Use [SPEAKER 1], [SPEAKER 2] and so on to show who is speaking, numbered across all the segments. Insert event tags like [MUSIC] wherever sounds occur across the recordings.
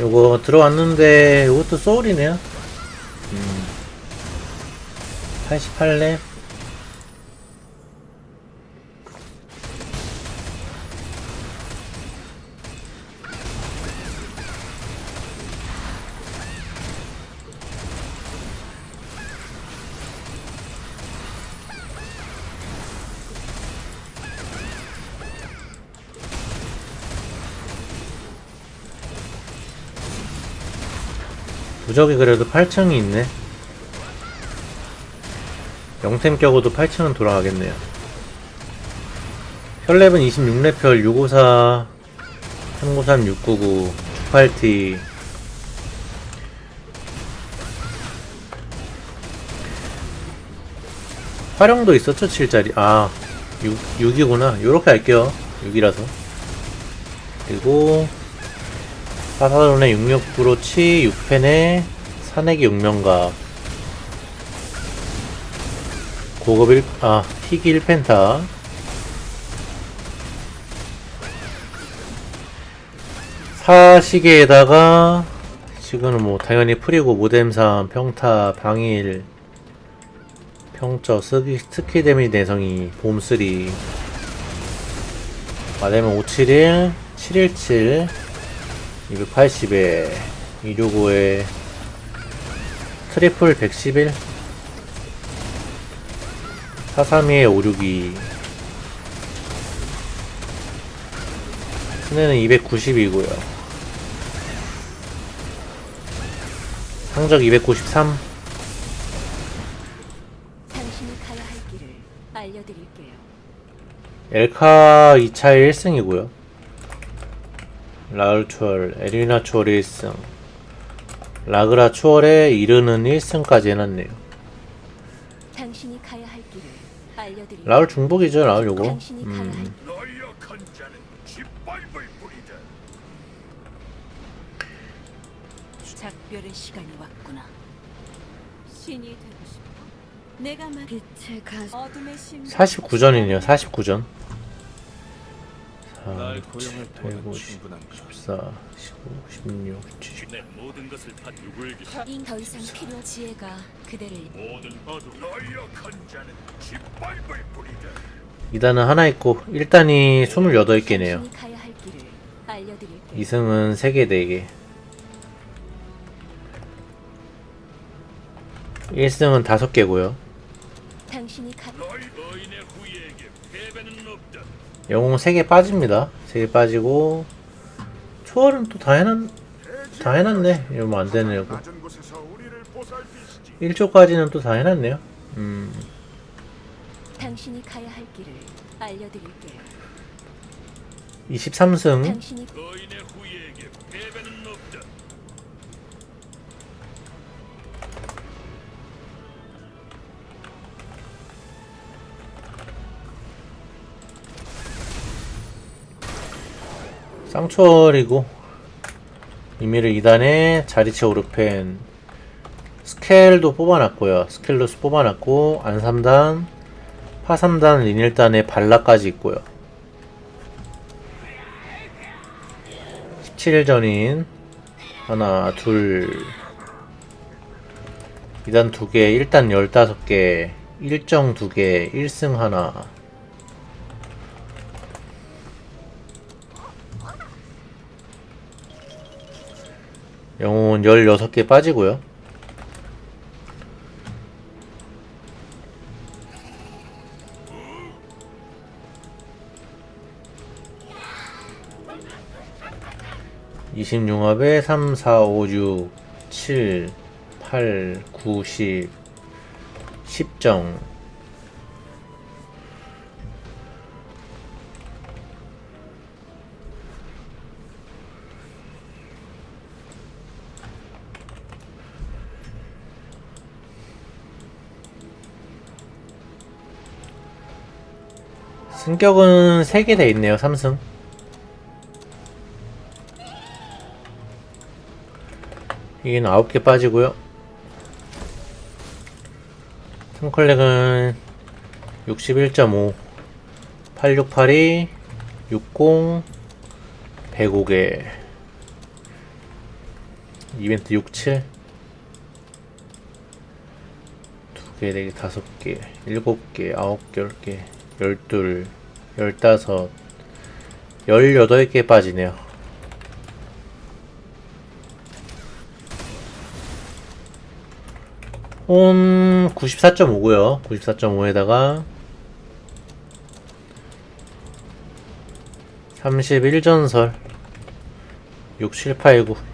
[SPEAKER 1] 요거 들어왔는데 이것도 소울이네요. 음. 88렙. 부적이 그래도 8층이 있네. 영템 껴고도 8층은 돌아가겠네요. 혈랩은 26레펠 654 393 699 98T 활용도 있었죠 7짜리? 아 6, 6이구나. 요렇게 할게요. 6이라서. 그리고 사사론의 66 브로치 6펜에 산액이 6명각 고급 1, 아, 희귀 1펜타. 사시계에다가 지금은 뭐 당연히 프리고 모뎀삼 평타 방일 평저 스키, 스키 데미 내성이 봄3 마데면 571 717 280에 265에 트리플 111 432에 562 스네는 290이고요. 상적 293
[SPEAKER 2] 당신이 가야 할 길을 알려드릴게요.
[SPEAKER 1] 엘카 2차에 1승이고요 라울 추월, 에리나 추월 1승 라그라 추월에 이르는 1승까지 해놨네요
[SPEAKER 2] 당신이 가야 할 길을 알려드릴게요.
[SPEAKER 1] 라울 중복이죠 라울 요거 음.
[SPEAKER 2] 작별의 시간이 왔구나. 신이 되고 싶어. 내가 말 빛의 가 어둠의 신
[SPEAKER 1] 49전이네요 49전 14, 15, 16, 17
[SPEAKER 3] 내 모든 것을 다 누구에게
[SPEAKER 2] 더 이상 필요 지혜가 그대를
[SPEAKER 3] 모든 어둠 나약한 자는 짓밟을 뿐이다.
[SPEAKER 1] 2단은 하나 있고 1단이 28개네요.
[SPEAKER 2] 당신이 가야 할 길을 알려드릴게요.
[SPEAKER 1] 2승은 3개 4개. 1승은 5개고요.
[SPEAKER 2] 당신이 가
[SPEAKER 3] 너희 너인의 후예에게 패배는 없다.
[SPEAKER 1] 영웅 3개 빠집니다. 3개 빠지고 초월은 또 다 해놨 다 해놨네. 이러면
[SPEAKER 3] 우리를 보살피시지.
[SPEAKER 1] 1초까지는 또 다 해놨네요. 음.
[SPEAKER 2] 당신이 가야 할 길을 알려드릴게요.
[SPEAKER 1] 23승 쌍초월이고 이미를 2단에 자리체 오르펜 스켈도 뽑아놨고요. 스켈로스 뽑아놨고 안 3단 파 3단 린 1단에 발라까지 있고요. 17전인 하나 둘 2단 2개 1단 15개 1정 2개 1승 하나 영웅은 16개 빠지고요. (26합에) (3 4 5 6 7 8 9 10 10정 승격은 3개 돼 있네요, 삼승. 이긴 9개 빠지고요. 승컬렉은 61.5, 8682, 60, 105개. 이벤트 6, 7 2개, 4개, 5개, 7개, 9개, 10개, 12, 15, 18개 빠지네요. 온 94.5고요. 94.5에다가 31전설 6789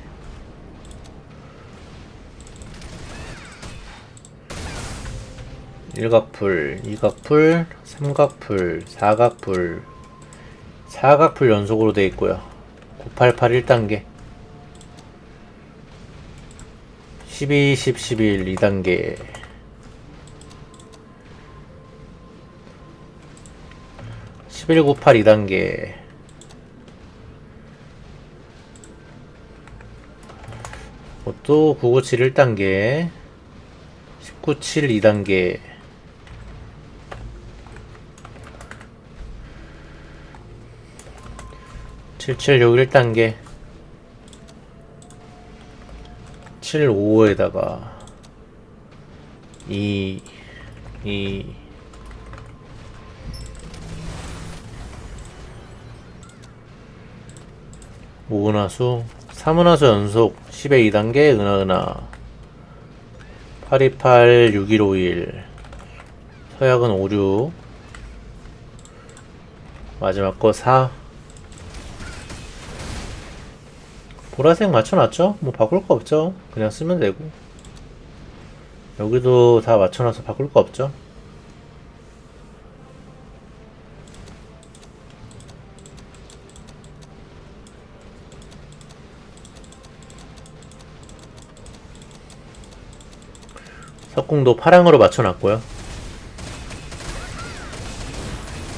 [SPEAKER 1] 일각풀, 이각풀, 삼각풀, 사각풀, 사각풀 연속으로 되어 있고요. 988 1단계, 12, 10, 11 2단계, 11, 98 2단계, 또997 1단계, 197 2단계, 776 1단계 75에다가 2 2 오은하수 3은하수 연속 10의 2단계 은하은하. 828 6151 서약은 56 마지막 거 4 보라색 맞춰놨죠? 뭐 바꿀 거 없죠? 그냥 쓰면 되고 여기도 다 맞춰놔서 바꿀 거 없죠? 석궁도 파랑으로 맞춰놨고요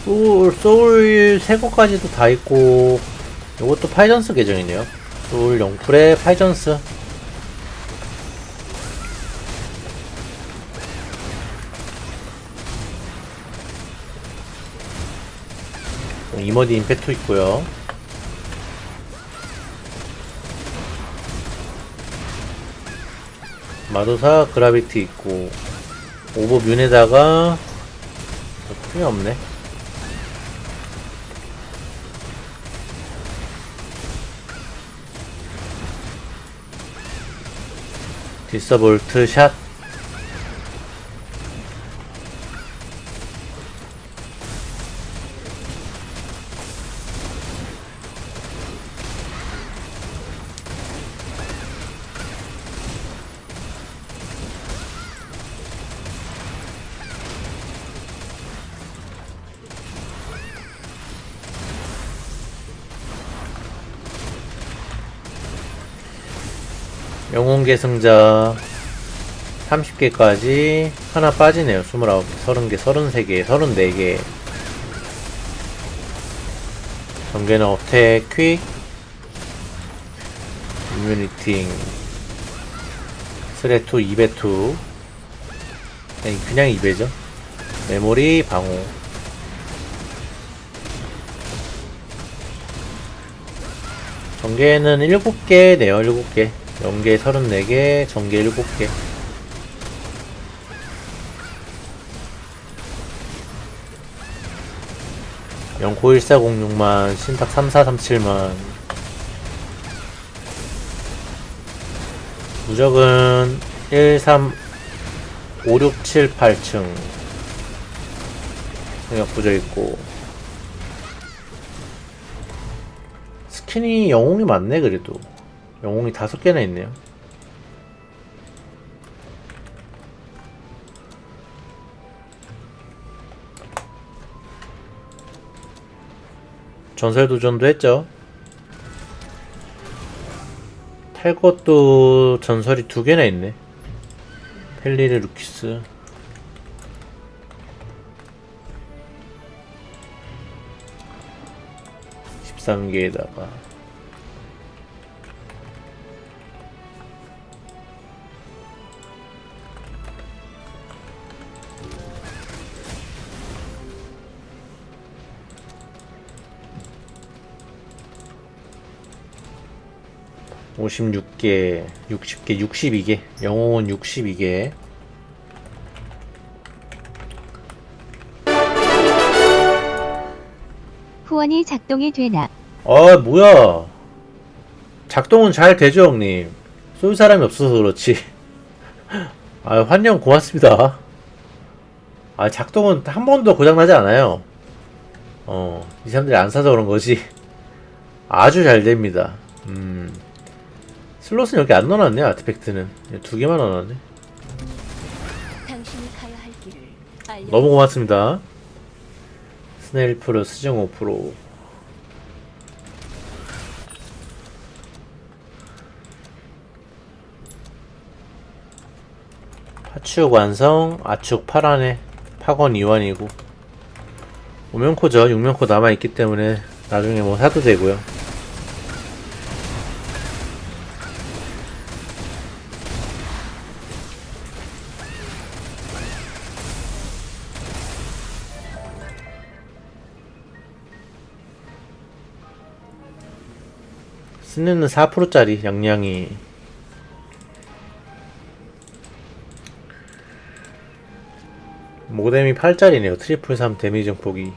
[SPEAKER 1] 소울, 소울 새 거까지도 다 있고 이것도 파이전스 계정이네요 소울 영풀의 파이전스. 이머디 임팩트 있고요. 마도사 그라비티 있고 오버 뮌에다가 필요 없네 디서볼트 샷 영웅 계승자 30개까지 하나 빠지네요. 29개, 30개, 33개, 34개. 전개는 어택, 퀵, 이뮤니팅, 스레투, 2배투. 아니, 그냥 2배죠. 메모리, 방어. 전개는 7개네요, 7개. 연계 34개, 전개 7개. 연코 1406만, 신탁 3437만. 무적은 1, 3, 5, 6, 7, 8층. 생각 부져 있고. 스킨이 영웅이 많네, 그래도. 영웅이 다섯 개나 있네요. 전설 도전도 했죠. 탈 것도 전설이 두 개나 있네. 펠리르 루키스. 십삼 개에다가 56개, 60개, 62개. 영웅은 62개.
[SPEAKER 4] 후원이 작동이 되나?
[SPEAKER 1] 아, 뭐야. 작동은 잘 되죠, 형님. 쏠 사람이 없어서 그렇지. [LAUGHS] 아, 환영 고맙습니다. 아, 작동은 한 번도 고장나지 않아요. 어, 이 사람들이 안 사서 그런 거지. 아주 잘 됩니다. 음. 슬롯은 여기 안 넣어놨네, 아티팩트는. 두 개만 넣어놨네. 너무 고맙습니다. 스네일 프로, 스증 5%. 파축 완성, 아축 8안에 파건 2완이고 오면코죠. 6면코 남아있기 때문에 나중에 뭐 사도 되고요. 스네는 4%짜리 양양이 모뎀이 8짜리네요. 트리플 3 데미지 증폭이.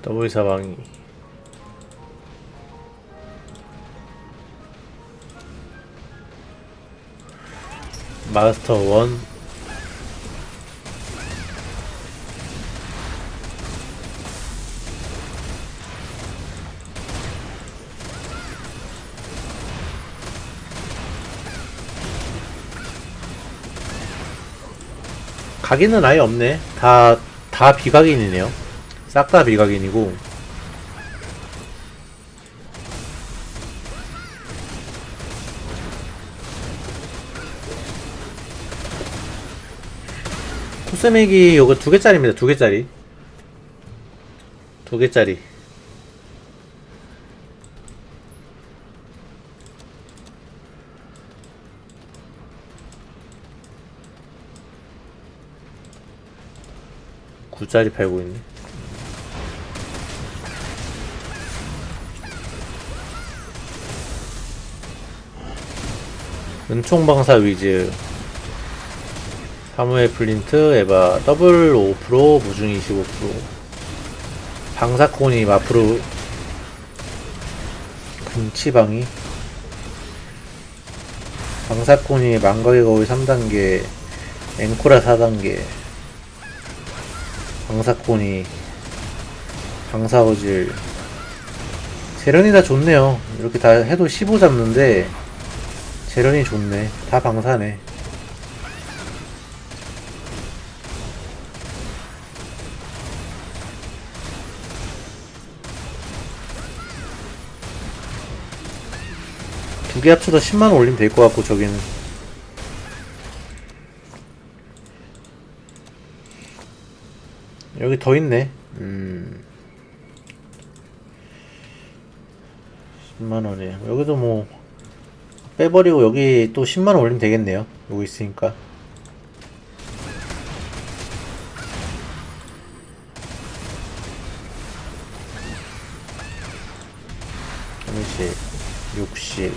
[SPEAKER 1] 더블 사방이. 마스터 1 각인은 아예 없네. 다, 다 비각인이네요. 싹 다 비각인이고. 코스맥이 요거 두 개짜리입니다. 두 개짜리. 두 개짜리. 구짜리 팔고 있네. 은총방사 위즈. 사무엘 플린트 에바 더블 5% 무중 25% 방사코니 마프루 금치방이. 방사코니 망각의 거울 3단계 앵코라 4단계 방사코니 방사어질. 재련이 다 좋네요. 이렇게 다 해도 15 잡는데 재련이 좋네. 다 방사네. 두 개 합쳐서 10만원 올리면 될 것 같고 저기는 여기 더 있네. 음. 10만원에. 여기도 뭐, 빼버리고 여기 또 10만원 올리면 되겠네요. 여기 있으니까. 삼십, 육십,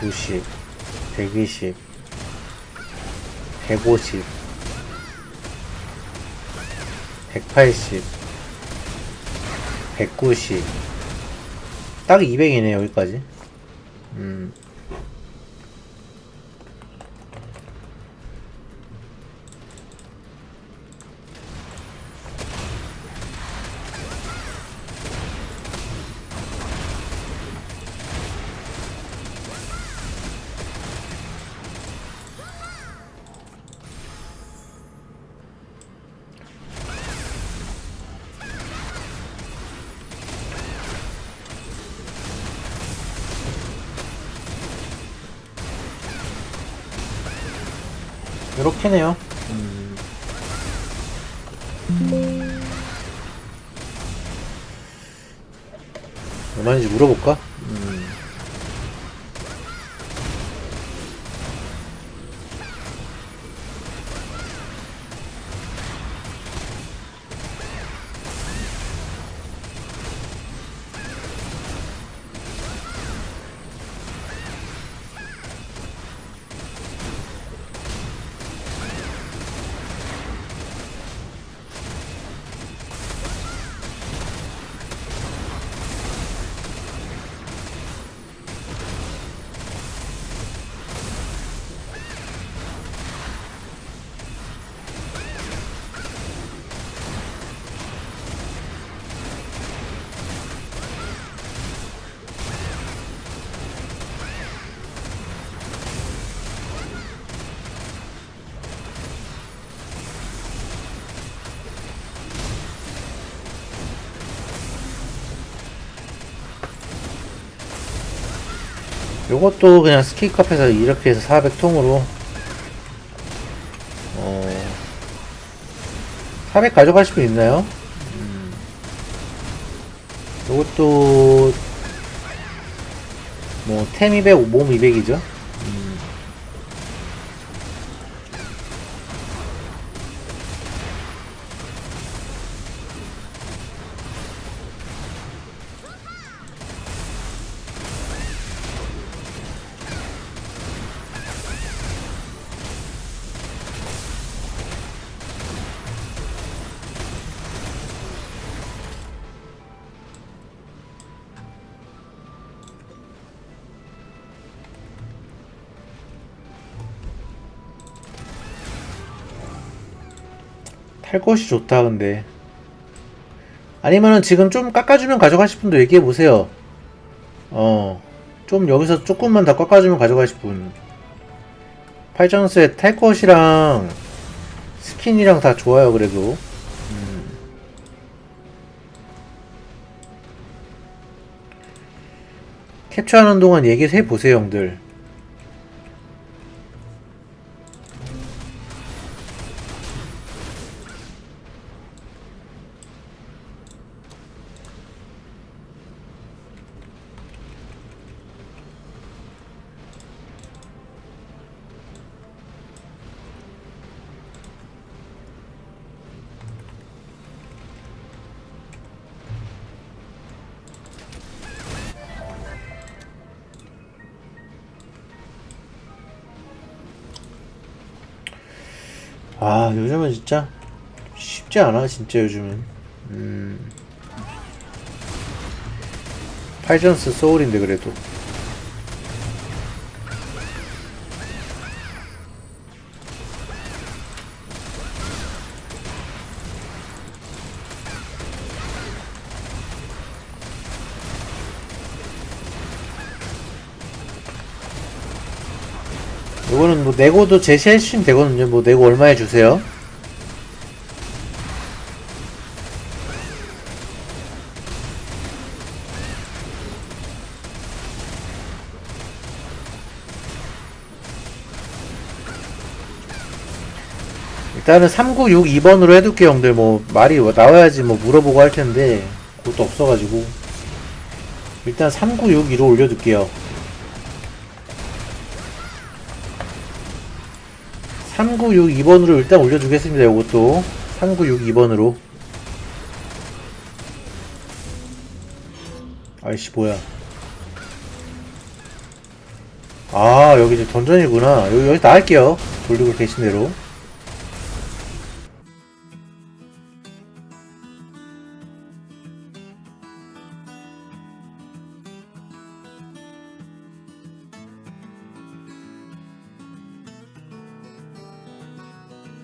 [SPEAKER 1] 구십, 백이십, 백오십, 180 190 딱 200이네 여기까지. 음 이렇게네요 음. 얼마인지 물어볼까? 요것도 그냥 스키 카페에서 이렇게 해서 400통으로 어, 400 가져가실 분 있나요? 음. 요것도 뭐 템 200, 몸 200이죠. 탈 것이 좋다 근데. 아니면은 지금 좀 깎아주면 가져가실 분도 얘기해 보세요. 어 좀 여기서 조금만 더 깎아주면 가져가실 분. 팔전스의 탈 것이랑 스킨이랑 다 좋아요 그래도. 음. 캡처하는 동안 얘기해 보세요 형들 아 요즘은 진짜 쉽지 않아 진짜 요즘은. 음. 팔전스 소울인데 그래도 이거는 뭐 내고도 제시해주시면 되거든요. 뭐 내고 얼마에 주세요? 일단은 3962번으로 해둘게요, 형들. 뭐, 말이 나와야지 뭐 물어보고 할 텐데, 그것도 없어가지고. 일단 3962로 올려둘게요. 3962번으로 일단 올려주겠습니다. 요것도. 3962번으로. 아이씨 뭐야. 아 여기 이제 던전이구나. 여기, 여기다 할게요. 돌리고 계신 대로